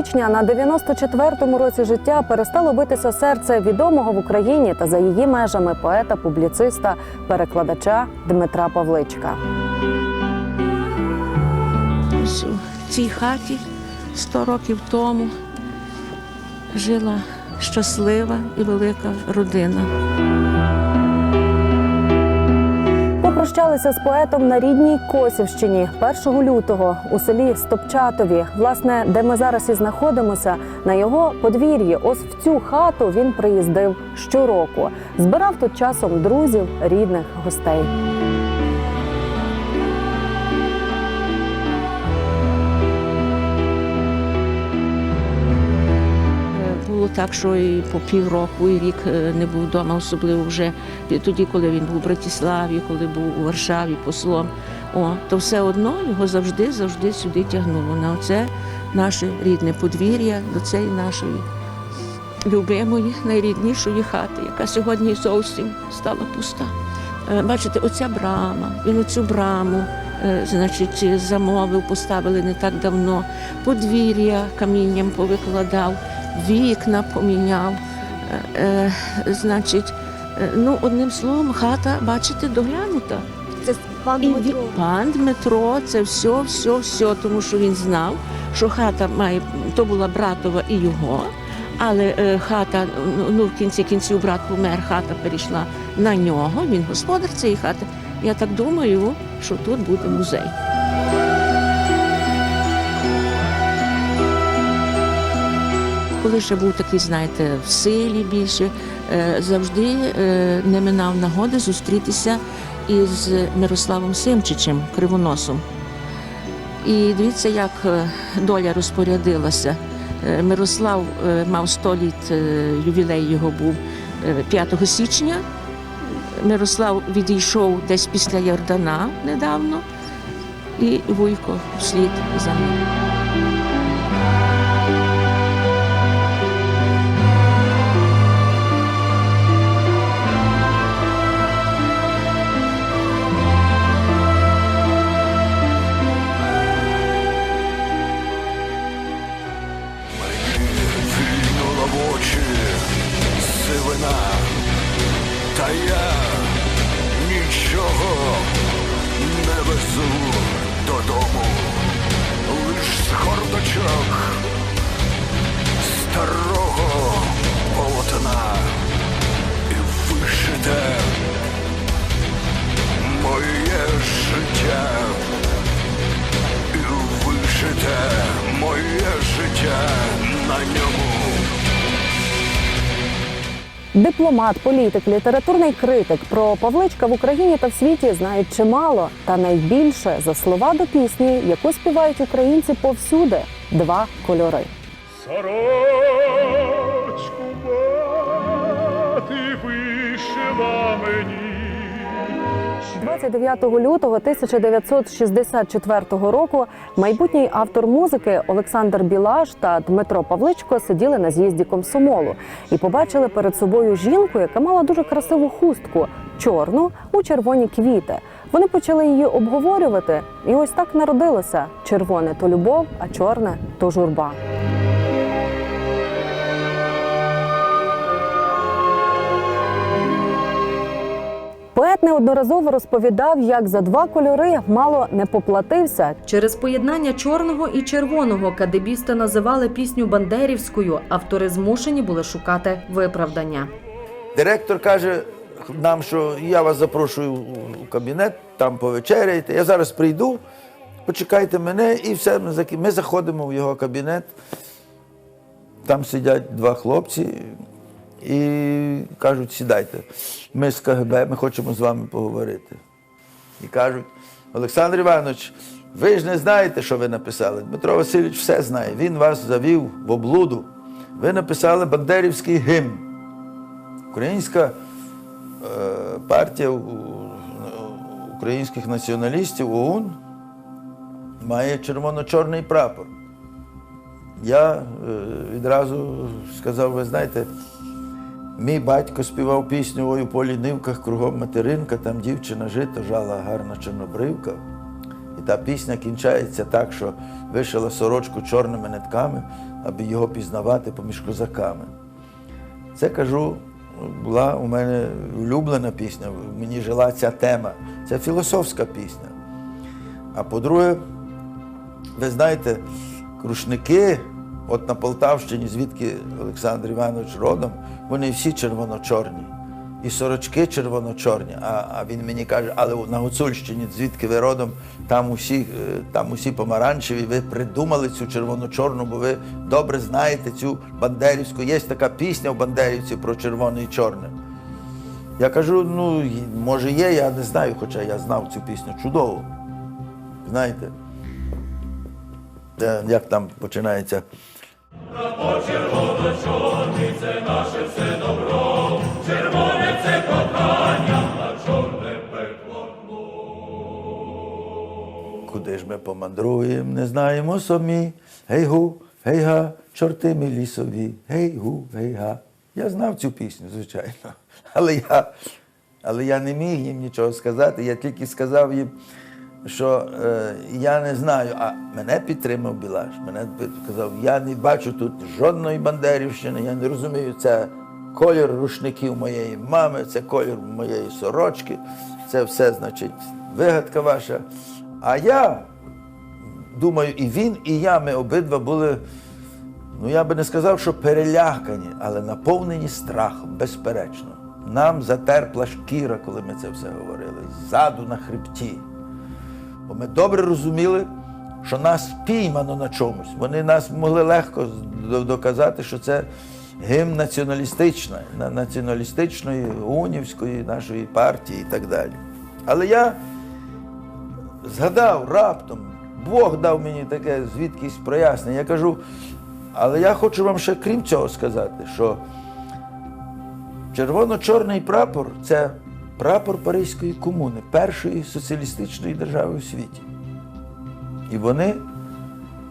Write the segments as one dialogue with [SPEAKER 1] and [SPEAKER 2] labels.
[SPEAKER 1] 29 січня на 94-му році життя перестало битися серце відомого в Україні та за її межами поета, публіциста, перекладача Дмитра Павличка.
[SPEAKER 2] Ось у цій хаті 100 років тому жила щаслива і велика родина.
[SPEAKER 1] Попрощалися з поетом на рідній Косівщині 1 лютого у селі Стопчатові. Власне, де ми зараз і знаходимося, на його подвір'ї. Ось в цю хату він приїздив щороку. Збирав тут часом друзів, рідних, гостей.
[SPEAKER 2] Так, що і по півроку, і рік е, не був вдома, особливо вже тоді, коли він був у Братиславі, коли був у Варшаві послом. О, то все одно його завжди, завжди сюди тягнуло. На оце наше рідне подвір'я, до цієї нашої любимої, найріднішої хати, яка сьогодні зовсім стала пуста. Е, Бачите, оця брама, він оцю браму, е, значить, замовив, поставили не так давно. Подвір'я камінням повикладав, вікна поміняв. Е, е, Значить, е, ну, одним словом, хата, бачите, доглянута.
[SPEAKER 3] Це пан Дмитро.
[SPEAKER 2] він- пан Дмитро, це все, все, все, тому що він знав, що хата має, то була братова і його. Але е, хата, ну в кінці кінців брат помер, хата перейшла на нього. Він господар цієї хати. Я так думаю, що тут буде музей. Коли ще був такий, знаєте, в силі більше, е, завжди е, не минав нагоди зустрітися із Мирославом Симчичем, кривоносом. І дивіться, як е, доля розпорядилася. Мирослав мав 100 літ, ювілей його був е, 5 січня. Мирослав відійшов десь після Йордана недавно, і Вуйко вслід за ним.
[SPEAKER 1] Дипломат, політик, літературний критик про Павличка в Україні та в світі знають чимало, та найбільше за слова до пісні, яку співають українці повсюди два кольори.
[SPEAKER 4] Сорочку
[SPEAKER 1] 29 лютого 1964 року майбутній автор музики Олександр Білаш та Дмитро Павличко сиділи на з'їзді комсомолу і побачили перед собою жінку, яка мала дуже красиву хустку чорну у червоні квіти. Вони почали її обговорювати, і ось так народилося: червоне то любов, а чорне то журба. Поет неодноразово розповідав, як за два кольори мало не поплатився.
[SPEAKER 5] Через поєднання чорного і червоного кадебісти називали пісню бандерівською. Автори змушені були шукати виправдання.
[SPEAKER 6] Директор каже нам, що я вас запрошую у кабінет, там повечеряйте. Я зараз прийду, почекайте мене і все. Ми заки- Ми заходимо в його кабінет. Там сидять два хлопці і кажуть, сідайте. Ми з КГБ, ми хочемо з вами поговорити. І кажуть, Олександр Іванович, ви ж не знаєте, що ви написали. Дмитро Васильович все знає. Він вас завів в облуду. Ви написали Бандерівський гімн. Українська е, партія українських націоналістів ОУН має червоно-чорний прапор. Я е, відразу сказав, ви знаєте, мій батько співав пісню Ой у полі нивках, кругом материнка, там дівчина жито, жала гарна чорнобривка. І та пісня кінчається так, що вишила сорочку чорними нитками, аби його пізнавати поміж козаками. Це кажу, була у мене улюблена пісня, в мені жила ця тема. Це філософська пісня. А по-друге, ви знаєте, рушники, от на Полтавщині, звідки Олександр Іванович родом, вони всі червоно-чорні. І сорочки червоно-чорні. А, а він мені каже, але на Гуцульщині, звідки ви родом, там усі, е, там усі помаранчеві, ви придумали цю червоно-чорну, бо ви добре знаєте цю бандерівську. Є така пісня в Бандерівці про червоне і чорне. Я кажу, ну, може є, я не знаю, хоча я знав цю пісню чудово. Знаєте? Е, Як там починається? Куди ж ми помандруємо, не знаємо самі. Гей гу, гей га, чорти ми лісові, гей гу, гей га. Я знав цю пісню, звичайно. Але я, але я не міг їм нічого сказати. Я тільки сказав їм, що е, я не знаю, а мене підтримав Білаш. Мене сказав, я не бачу тут жодної бандерівщини, я не розумію, це колір рушників моєї мами, це колір моєї сорочки, це все, значить, вигадка ваша. А я думаю, і він, і я, ми обидва були, ну я би не сказав, що перелякані, але наповнені страхом, безперечно. Нам затерпла шкіра, коли ми це все говорили, ззаду на хребті. Бо ми добре розуміли, що нас піймано на чомусь. Вони нас могли легко доказати, що це гімн націоналістичної, націоналістичної, унівської нашої партії і так далі. Але я згадав раптом, Бог дав мені таке звідкись прояснення. Я кажу, але я хочу вам ще крім цього сказати, що червоно-чорний прапор це прапор Паризької комуни, першої соціалістичної держави у світі. І вони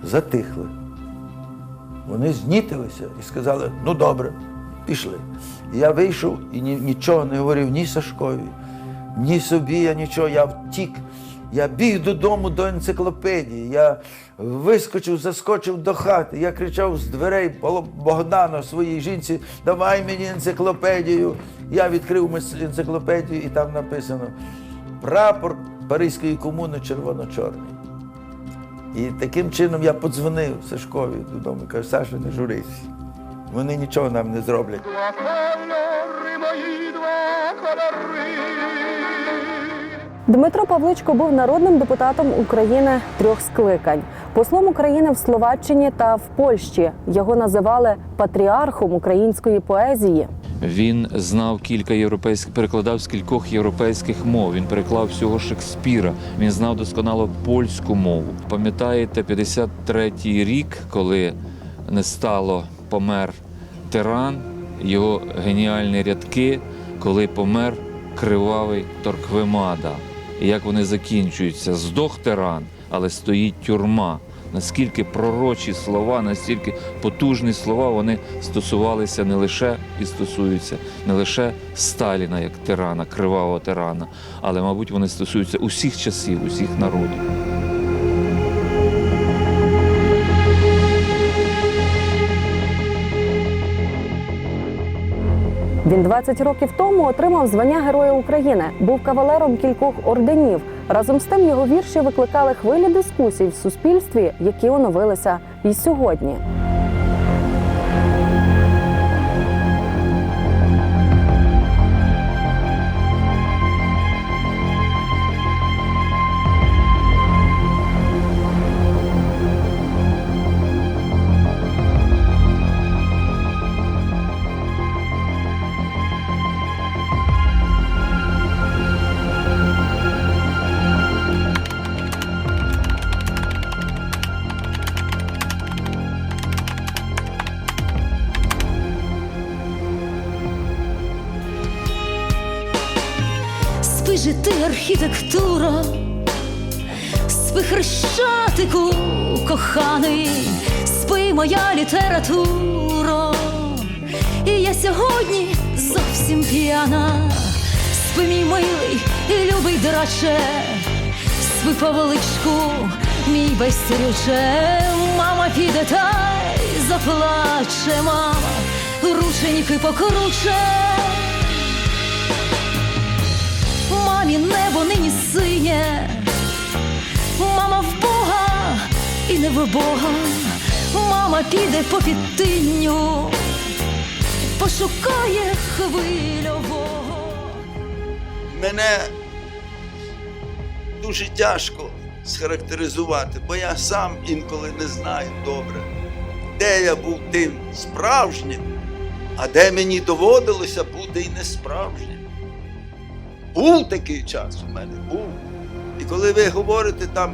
[SPEAKER 6] затихли. Вони знітилися і сказали, ну добре, пішли. І я вийшов і нічого не говорив ні Сашкові, ні собі, я нічого, я втік. Я біг додому до енциклопедії. Я вискочив, заскочив до хати. Я кричав з дверей Богдану своїй жінці, давай мені енциклопедію. Я відкрив енциклопедію, і там написано прапор Паризької комуни червоно-чорний. І таким чином я подзвонив Сашкові додому і кажу, Саша, не журись. Вони нічого нам не зроблять.
[SPEAKER 1] Дмитро Павличко був народним депутатом України трьох скликань, послом України в Словаччині та в Польщі. Його називали патріархом української поезії.
[SPEAKER 3] Він знав кілька європейських, перекладав з кількох європейських мов. Він переклав всього Шекспіра. Він знав досконало польську мову. Пам'ятаєте, 53-й рік, коли не стало, помер тиран, його геніальні рядки, коли помер кривавий Торквемада. Як вони закінчуються? Здох тиран, але стоїть тюрма. Наскільки пророчі слова, настільки потужні слова вони стосувалися не лише і стосуються не лише Сталіна як тирана, кривавого тирана, але, мабуть, вони стосуються усіх часів, усіх народів.
[SPEAKER 1] Він 20 років тому отримав звання Героя України, був кавалером кількох орденів. Разом з тим його вірші викликали хвилі дискусій в суспільстві, які оновилися і сьогодні.
[SPEAKER 7] Моя література. І я сьогодні зовсім п'яна, спи милий і любий драче, Спи, Павличку, мій безсерюче, мама піде та й заплаче, мама, рученьки покруче. Мамі небо нині синє, мама в Бога і не в Бога, мама піде по підтинню, пошукає хвильового.
[SPEAKER 6] Мене дуже тяжко схарактеризувати, бо я сам інколи не знаю добре, де я був тим справжнім, а де мені доводилося бути і несправжнім. Був такий час у мене, був. І коли ви говорите там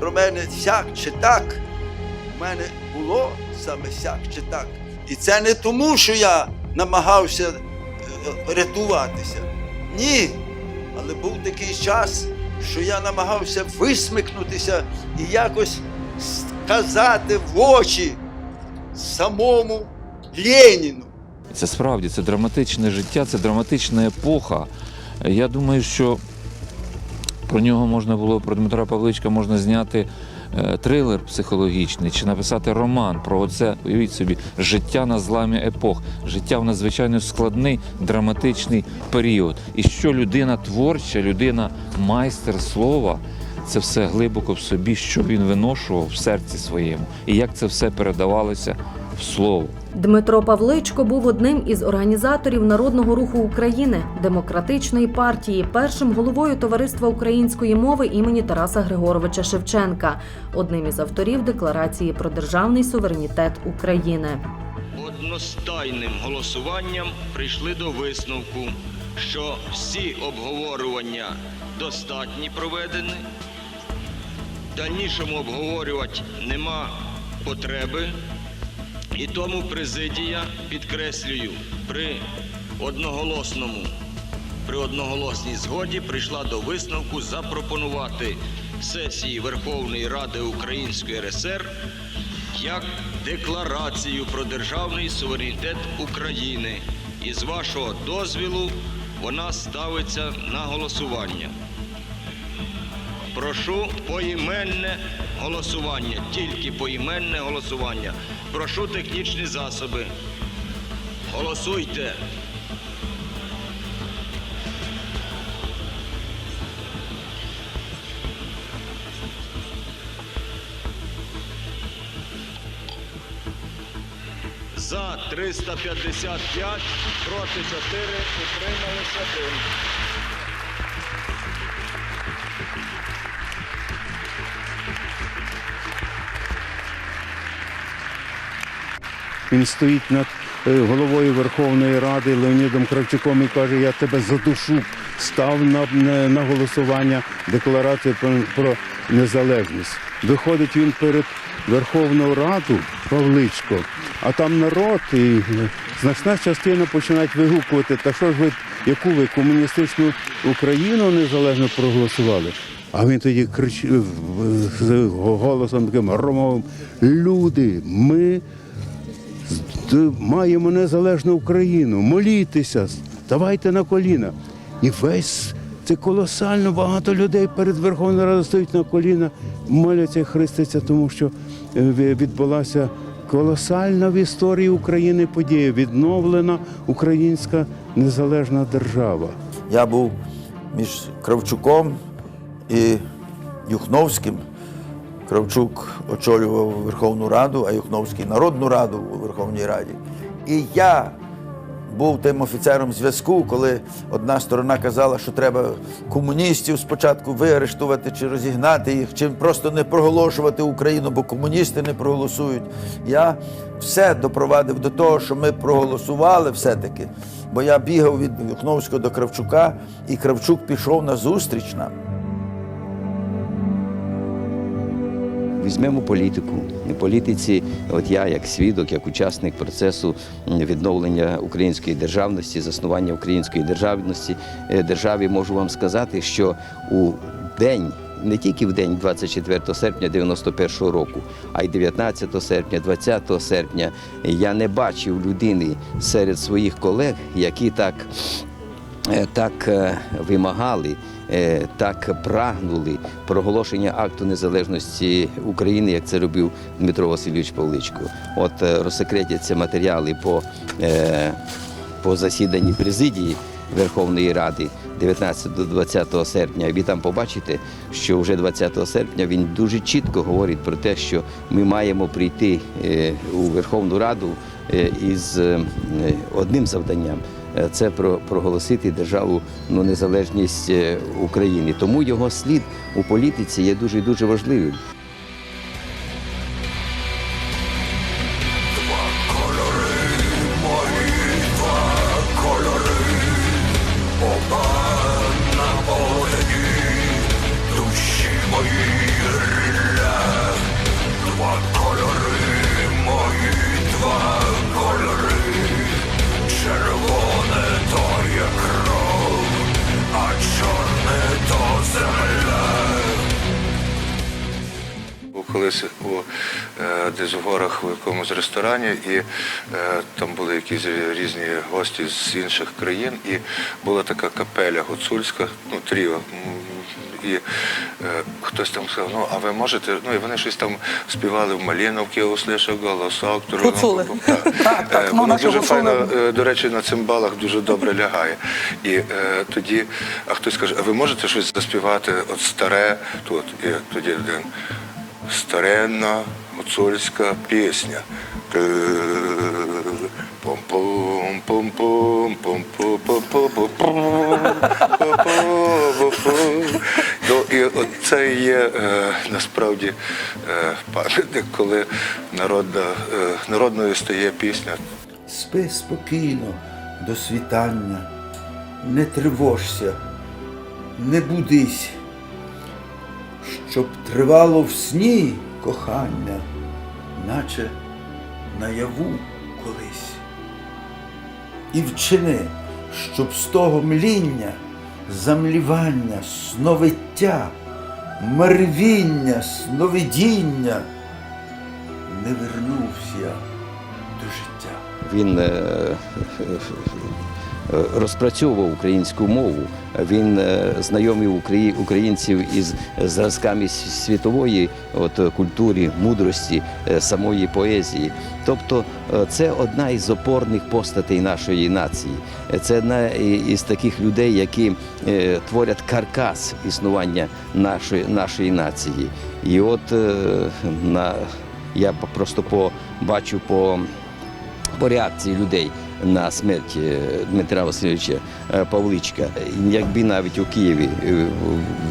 [SPEAKER 6] про мене сяк чи так, у мене було саме сяк чи так. І це не тому, що я намагався е, рятуватися. Ні. Але був такий час, що я намагався висмикнутися і якось сказати в очі самому Леніну.
[SPEAKER 3] Це справді це драматичне життя, це драматична епоха. Я думаю, що про нього можна було, про Дмитра Павличка можна зняти трилер психологічний чи написати роман про це, уявіть собі, життя на зламі епох, життя в надзвичайно складний драматичний період. І що людина творча, людина майстер слова. Це все глибоко в собі, що він виношував в серці своєму, і як це все передавалося в слово.
[SPEAKER 5] Дмитро Павличко був одним із організаторів Народного руху України, демократичної партії, першим головою товариства української мови імені Тараса Григоровича Шевченка, одним із авторів декларації про державний суверенітет України.
[SPEAKER 8] одностайним голосуванням прийшли до висновку, що всі обговорювання достатні проведені, дальнішому обговорювати нема потреби, і тому президія, підкреслюю, при одноголосному при одноголосній згоді прийшла до висновку запропонувати сесії Верховної Ради Української РСР як декларацію про державний суверенітет України. І з вашого дозвілу вона ставиться на голосування. Прошу поіменне голосування, тільки поіменне голосування. Прошу технічні засоби. Голосуйте. За 355, проти 4, утрималися 1.
[SPEAKER 9] Він стоїть над е, головою Верховної Ради Леонідом Кравчуком і каже: Я тебе задушу, став на, на, голосування декларацію про, про незалежність. Виходить він перед Верховну Раду Павличко, а там народ і значна частина починають вигукувати, та що ж ви, яку ви комуністичну Україну незалежно проголосували? А він тоді кричить з голосом таким громовим: люди, ми маємо незалежну Україну, молітеся, ставайте на коліна. І весь це колосально багато людей перед Верховною Радою стоять на коліна, моляться і хрестяться, тому що е, відбулася колосальна в історії України подія, відновлена українська незалежна держава.
[SPEAKER 6] Я був між Кравчуком і Юхновським. Кравчук очолював Верховну Раду, а Юхновський Народну Раду у Верховній Раді. І я був тим офіцером зв'язку, коли одна сторона казала, що треба комуністів спочатку виарештувати чи розігнати їх, чи просто не проголошувати Україну, бо комуністи не проголосують. Я все допровадив до того, що ми проголосували все-таки. Бо я бігав від Юхновського до Кравчука, і Кравчук пішов на зустріч нам.
[SPEAKER 10] Візьмемо політику. Політиці, от я, як свідок, як учасник процесу відновлення української державності, заснування української державності е, державі, можу вам сказати, що у день. Не тільки в день 24 серпня 91 року, а й 19 серпня, 20 серпня я не бачив людини серед своїх колег, які так так е, вимагали, е, так прагнули проголошення акту незалежності України, як це робив Дмитро Васильович Павличко. От е, розсекретяться матеріали по, е, по засіданні президії Верховної Ради 19 до 20 серпня. Ви там побачите, що вже 20 серпня він дуже чітко говорить про те, що ми маємо прийти е, у Верховну Раду е, із е, одним завданням. Е, Це про проголосити державу ну, незалежність е, України. Тому його слід у політиці є дуже дуже важливим.
[SPEAKER 11] Ресторані, і е, там були якісь різні гості з інших країн, і була така капеля гуцульська, ну тріо. І е, хтось там сказав, ну а ви можете, ну і вони щось там співали в Маліновці, я услышав голосок.
[SPEAKER 12] Гуцули.
[SPEAKER 11] Так,
[SPEAKER 12] Так, так,
[SPEAKER 11] Е,
[SPEAKER 12] ну,
[SPEAKER 11] Воно дуже
[SPEAKER 12] гуцули.
[SPEAKER 11] файно, е, до речі, на цимбалах дуже добре лягає. І е, тоді, а хтось каже, а ви можете щось заспівати от старе тут? І тоді один старенна гуцульська пісня. Ну, і от це є е, насправді е, пам'ятник, коли народна, е, народною стає пісня.
[SPEAKER 6] Спи спокійно до світання, не тривожся, не будись, щоб тривало в сні кохання, наче наяву колись. І вчини, щоб з того мління, замлівання, сновиття, мервіння, сновидіння не вернувся до життя.
[SPEAKER 10] Він е, розпрацьовував українську мову. Він е, знайомив украї- українців із зразками світової от, е, культури, мудрості, е, самої поезії. Тобто е, це одна із опорних постатей нашої нації. Е, Це одна із таких людей, які е, творять каркас існування нашої, нашої нації. І от е, на, я просто побачу по по реакції людей на смерть Дмитра Васильовича е, Павличка. Якби навіть у Києві е,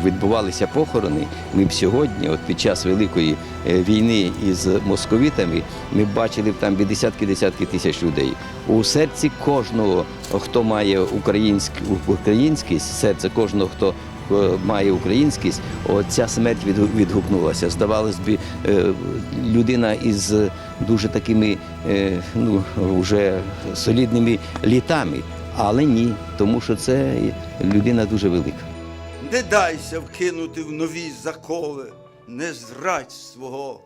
[SPEAKER 10] відбувалися похорони, ми б сьогодні, от під час великої е, війни із московитами, ми б бачили б там десятки-десятки тисяч людей. У серці кожного, хто має українськ, українськість, серце кожного, хто має українськість, оця смерть відгу- відгукнулася. Здавалось би, людина із дуже такими е, ну, вже солідними літами, але ні, тому що це людина дуже велика.
[SPEAKER 13] Не дайся вкинути в нові закови, не зрадь свого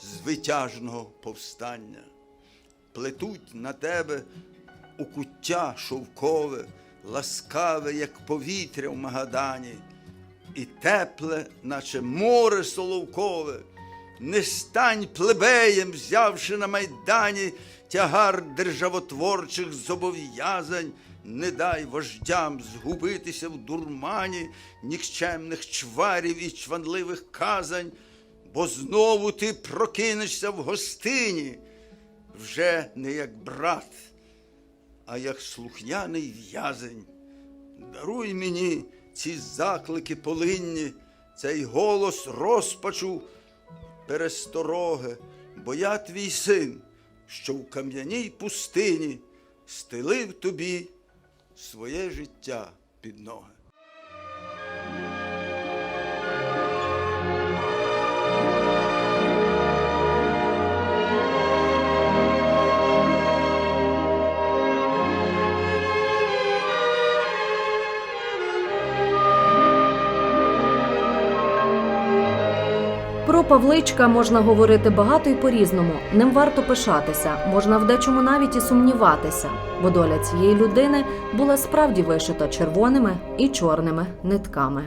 [SPEAKER 13] звитяжного повстання. Плетуть на тебе укуття шовкове, ласкаве, як повітря в Магадані, і тепле, наче море соловкове. Не стань плебеєм, взявши на майдані тягар державотворчих зобов'язань, не дай вождям згубитися в дурмані нікчемних чварів і чванливих казань, бо знову ти прокинешся в гостині, вже не як брат, а як слухняний в'язень. Даруй мені ці заклики полинні, цей голос розпачу перестороги, бо я твій син, що в кам'яній пустині стелив тобі своє життя під ноги.
[SPEAKER 5] Павличка можна говорити багато і по-різному. Ним варто пишатися, можна в дечому навіть і сумніватися, бо доля цієї людини була справді вишита червоними і чорними нитками.